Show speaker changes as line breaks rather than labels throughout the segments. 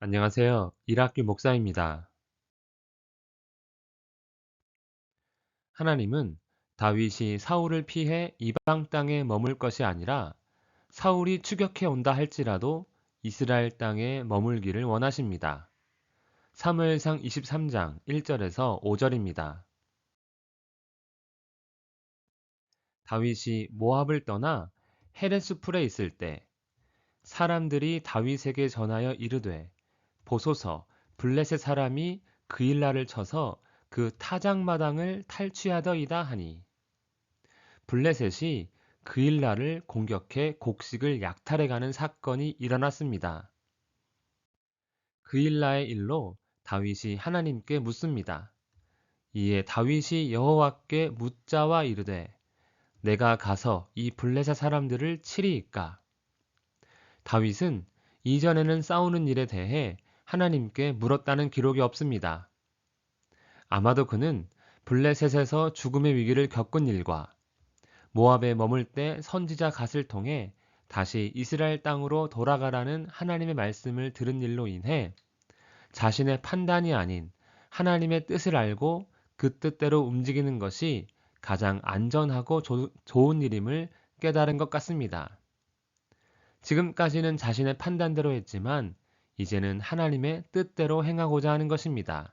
안녕하세요. 일학기 목사입니다. 하나님은 다윗이 사울을 피해 이방 땅에 머물 것이 아니라 사울이 추격해 온다 할지라도 이스라엘 땅에 머물기를 원하십니다. 사무엘상 23장 1절에서 5절입니다. 다윗이 모압을 떠나 헤레스풀에 있을 때 사람들이 다윗에게 전하여 이르되 보소서 블레셋 사람이 그일라를 쳐서 그 타작마당을 탈취하더이다 하니 블레셋이 그일라를 공격해 곡식을 약탈해가는 사건이 일어났습니다. 그일라의 일로 다윗이 하나님께 묻습니다. 이에 다윗이 여호와께 묻자와 이르되 내가 가서 이 블레셋 사람들을 치리이까 다윗은 이전에는 싸우는 일에 대해 하나님께 물었다는 기록이 없습니다. 아마도 그는 블레셋에서 죽음의 위기를 겪은 일과 모압에 머물 때 선지자 갓을 통해 다시 이스라엘 땅으로 돌아가라는 하나님의 말씀을 들은 일로 인해 자신의 판단이 아닌 하나님의 뜻을 알고 그 뜻대로 움직이는 것이 가장 안전하고 조, 좋은 일임을 깨달은 것 같습니다. 지금까지는 자신의 판단대로 했지만 이제는 하나님의 뜻대로 행하고자 하는 것입니다.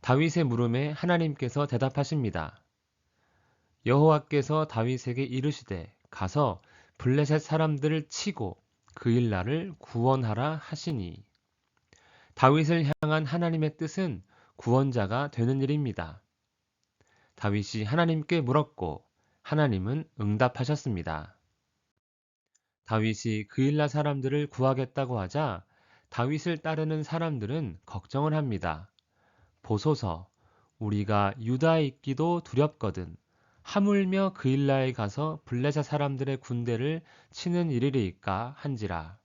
다윗의 물음에 하나님께서 대답하십니다. 여호와께서 다윗에게 이르시되 가서 블레셋 사람들을 치고 그 일 날을 구원하라 하시니 다윗을 향한 하나님의 뜻은 구원자가 되는 일입니다. 다윗이 하나님께 물었고 하나님은 응답하셨습니다. 다윗이 그일라 사람들을 구하겠다고 하자 다윗을 따르는 사람들은 걱정을 합니다. 보소서, 우리가 유다에 있기도 두렵거든. 하물며 그일라에 가서 블레셋 사람들의 군대를 치는 일이리까 한지라.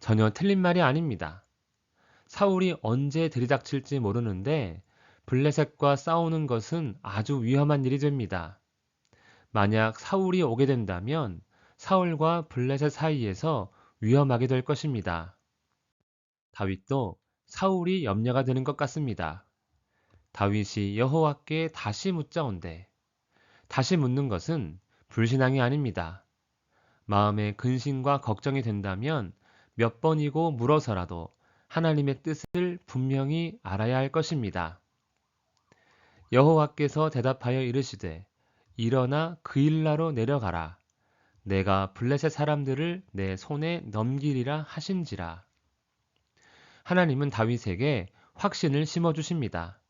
전혀 틀린 말이 아닙니다. 사울이 언제 들이닥칠지 모르는데 블레셋과 싸우는 것은 아주 위험한 일이 됩니다. 만약 사울이 오게 된다면 사울과 블레셋 사이에서 위험하게 될 것입니다. 다윗도 사울이 염려가 되는 것 같습니다. 다윗이 여호와께 다시 묻자온대. 다시 묻는 것은 불신앙이 아닙니다. 마음에 근심과 걱정이 된다면 몇 번이고 물어서라도 하나님의 뜻을 분명히 알아야 할 것입니다. 여호와께서 대답하여 이르시되 일어나 그일라로 내려가라. 내가 블레셋 사람들을 내 손에 넘기리라 하신지라. 하나님은 다윗에게 확신을 심어 주십니다.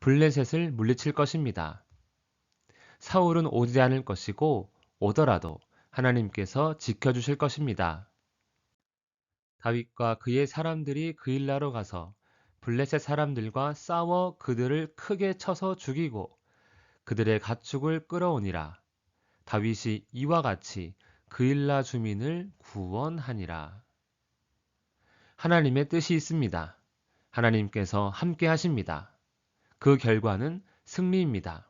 블레셋을 물리칠 것입니다. 사울은 오지 않을 것이고 오더라도 하나님께서 지켜 주실 것입니다. 다윗과 그의 사람들이 그일라로 가서 블레셋 사람들과 싸워 그들을 크게 쳐서 죽이고 그들의 가축을 끌어오니라. 다윗이 이와 같이 그일라 주민을 구원하니라. 하나님의 뜻이 있습니다. 하나님께서 함께 하십니다. 그 결과는 승리입니다.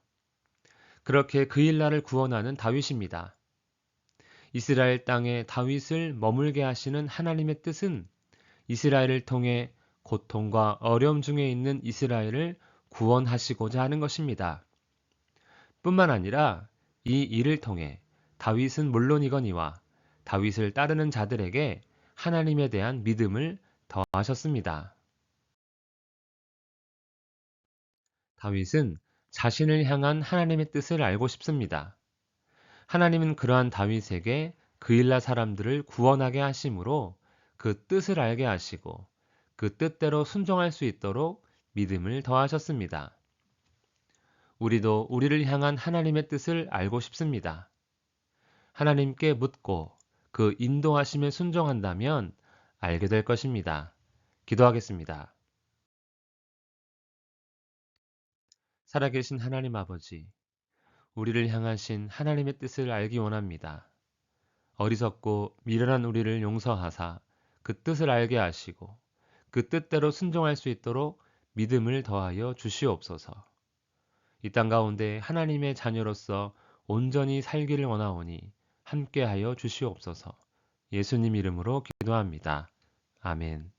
그렇게 그일라를 구원하는 다윗입니다. 이스라엘 땅에 다윗을 머물게 하시는 하나님의 뜻은 이스라엘을 통해 고통과 어려움 중에 있는 이스라엘을 구원하시고자 하는 것입니다. 뿐만 아니라 이 일을 통해 다윗은 물론이거니와 다윗을 따르는 자들에게 하나님에 대한 믿음을 더하셨습니다. 다윗은 자신을 향한 하나님의 뜻을 알고 싶습니다. 하나님은 그러한 다윗에게 그일라 사람들을 구원하게 하심으로 그 뜻을 알게 하시고 그 뜻대로 순종할 수 있도록 믿음을 더하셨습니다. 우리도 우리를 향한 하나님의 뜻을 알고 싶습니다. 하나님께 묻고 그 인도하심에 순종한다면 알게 될 것입니다. 기도하겠습니다. 살아계신 하나님 아버지, 우리를 향하신 하나님의 뜻을 알기 원합니다. 어리석고 미련한 우리를 용서하사 그 뜻을 알게 하시고 그 뜻대로 순종할 수 있도록 믿음을 더하여 주시옵소서. 이 땅 가운데 하나님의 자녀로서 온전히 살기를 원하오니 함께하여 주시옵소서. 예수님 이름으로 기도합니다. 아멘.